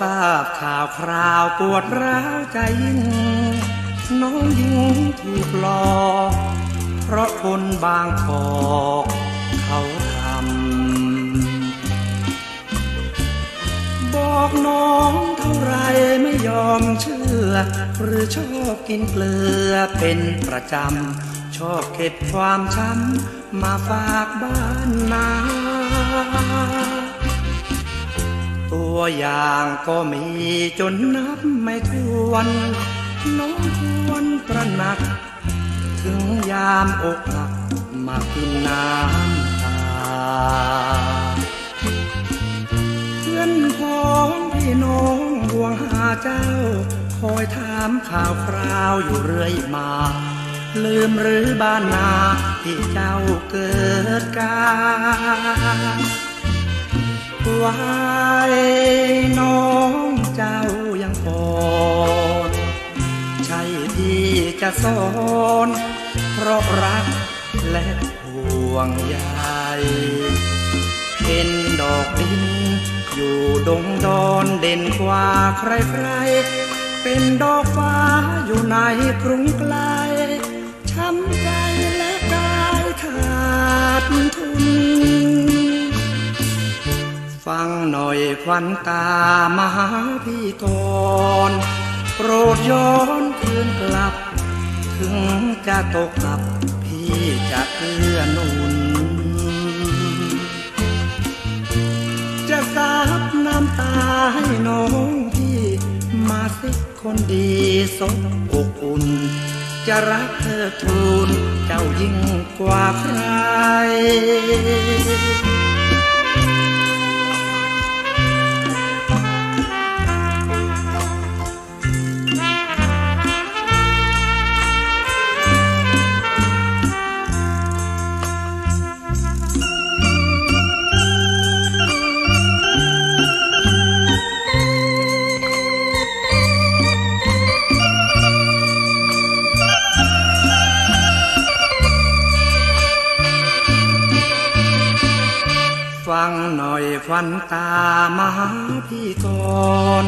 ทราบข่าวคราวปวดร้าวใจยิ่ง น้องยิ่งถูกหลอกเพราะคนบางกอกเขาทำ บอกน้องเท่าไรไม่ยอมเชื่อ หรือชอบกินเกลือเป็นประจำ ชอบเก็บความช้ำมาฝากบ้านนา ตัวอย่างก็มีจนนับไม่ถ้วน น้องควรตระหนัก ถึงยามอกหักมากินน้ำตา เพื่อนพ้องพี่น้องห่วงหาเจ้า คอยถามข่าวคราวอยู่เรื่อยมา ลืมหรือบ้านนาที่เจ้าเกิดกาไว้น้องเจ้ายังปอนใช่ที่จะสอนเพราะรักและห่วงใยเห็นดอกดิน อยู่ดงดอนเด่นกว่าใครๆ เป็นดอกฟ้าอยู่ในกรุงไกล หน่อยควันตามาหาพี่ก่อนโปรดย้อนคืนกลับ ถึงจะตกกลับพี่จะเกื้อหนุน จะซับน้ำตาให้น้องพี่มาสิคนดีสมอกอุ่น จะรักเธอทูลเจ้ายิ่งกว่าใคร น่อยควันตามาหาพี่ก่อน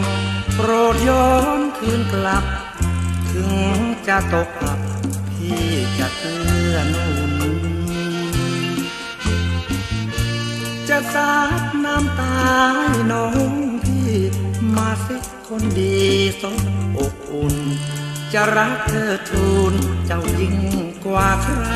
โปรดย้อนคืนกลับ ถึงจะตกอับพี่จะเกื้อหนุนจะสาดน้ำตาให้น้องพี่มาสิคนดีสมอกอุ่น จะรักเธอทูลเจ้ายิ่งกว่าใคร